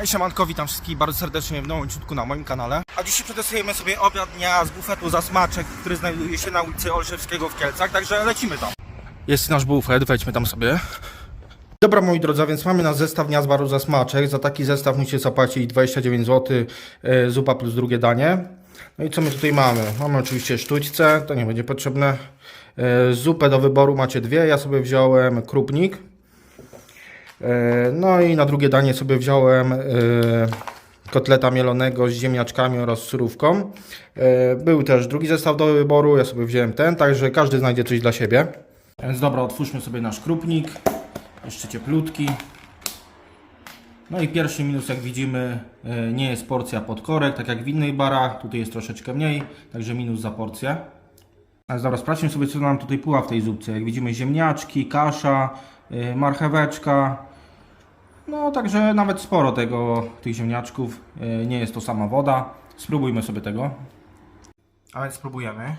Hej siemanko, witam wszystkich bardzo serdecznie w nowym odcinku na moim kanale. A dzisiaj przetestujemy sobie obiad dnia z bufetu Zasmaczek, który znajduje się na ulicy Olszewskiego w Kielcach, także lecimy tam. Jest nasz bufet, wejdźmy tam sobie. Dobra moi drodzy, więc mamy na zestaw dnia z baru Zasmaczek. Za taki zestaw musicie zapłacić 29 zł, e, zupa plus drugie danie. No i co my tutaj mamy? Mamy oczywiście sztućce, to nie będzie potrzebne. E, Zupę do wyboru macie dwie, ja sobie wziąłem krupnik. E, No i na drugie danie sobie wziąłem e, kotleta mielonego z ziemniaczkami oraz surówką. E, Był też drugi zestaw do wyboru, ja sobie wziąłem ten, także każdy znajdzie coś dla siebie. Więc dobra, otwórzmy sobie nasz krupnik. Jeszcze cieplutki. No i pierwszy minus, jak widzimy, nie jest porcja pod korek, tak jak w innych barach. Tutaj jest troszeczkę mniej, także minus za porcję. Ale dobra, sprawdźmy sobie, co nam tutaj pływa w tej zupce. Jak widzimy, ziemniaczki, kasza, marcheweczka. No, także nawet sporo tego, tych ziemniaczków. Yy, nie jest to sama woda. Spróbujmy sobie tego. A więc spróbujemy.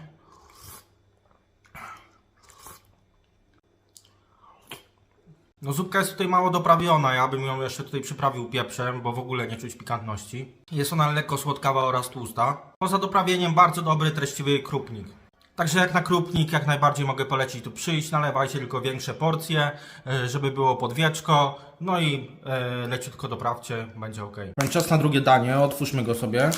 No zupka jest tutaj mało doprawiona, ja bym ją jeszcze tutaj przyprawił pieprzem, bo w ogóle nie czuć pikantności. Jest ona lekko słodkawa oraz tłusta. Poza doprawieniem bardzo dobry, treściwy krupnik. Także jak na krupnik jak najbardziej mogę polecić tu przyjść, nalewajcie tylko większe porcje, e, żeby było podwieczko, no i e, leciutko doprawcie, będzie ok. Czas na drugie danie, otwórzmy go sobie.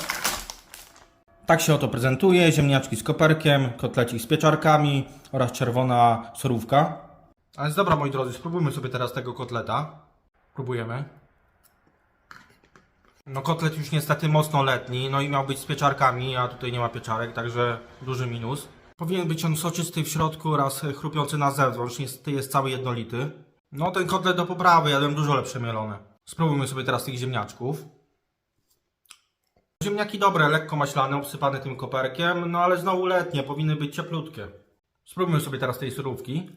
Tak się oto prezentuje, ziemniaczki z koperkiem, kotlecik z pieczarkami oraz czerwona surówka. A więc dobra moi drodzy, spróbujmy sobie teraz tego kotleta. Próbujemy. No kotlet już niestety mocno letni, no i miał być z pieczarkami, a tutaj nie ma pieczarek, także duży minus. Powinien być on soczysty w środku oraz chrupiący na zewnątrz, niestety jest cały jednolity. No ten kotlet do poprawy, jadłem dużo lepsze mielone. Spróbujmy sobie teraz tych ziemniaczków. Ziemniaki dobre, lekko maślane, obsypane tym koperkiem, no ale znowu letnie, powinny być cieplutkie. Spróbujmy sobie teraz tej surówki.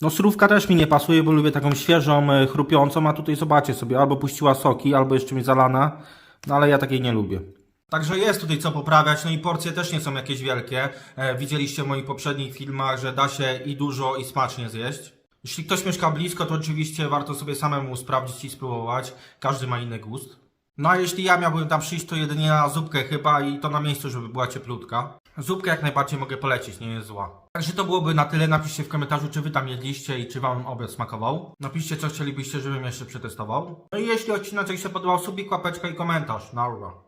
No surówka też mi nie pasuje, bo lubię taką świeżą, e, chrupiącą, a tutaj zobaczcie sobie, albo puściła soki, albo jest czymś zalana, no ale ja takiej nie lubię. Także jest tutaj co poprawiać, no i porcje też nie są jakieś wielkie. E, widzieliście w moich poprzednich filmach, że da się i dużo i smacznie zjeść. Jeśli ktoś mieszka blisko, to oczywiście warto sobie samemu sprawdzić i spróbować. Każdy ma inny gust. No a jeśli ja miałbym tam przyjść, to jedynie na zupkę chyba i to na miejscu, żeby była cieplutka. Zupkę jak najbardziej mogę polecić, nie jest zła. Także to byłoby na tyle. Napiszcie w komentarzu, czy wy tam jedliście i czy wam obiad smakował. Napiszcie, co chcielibyście, żebym jeszcze przetestował. No i jeśli odcinek się podobał, subik, łapeczka i komentarz. Na urwa.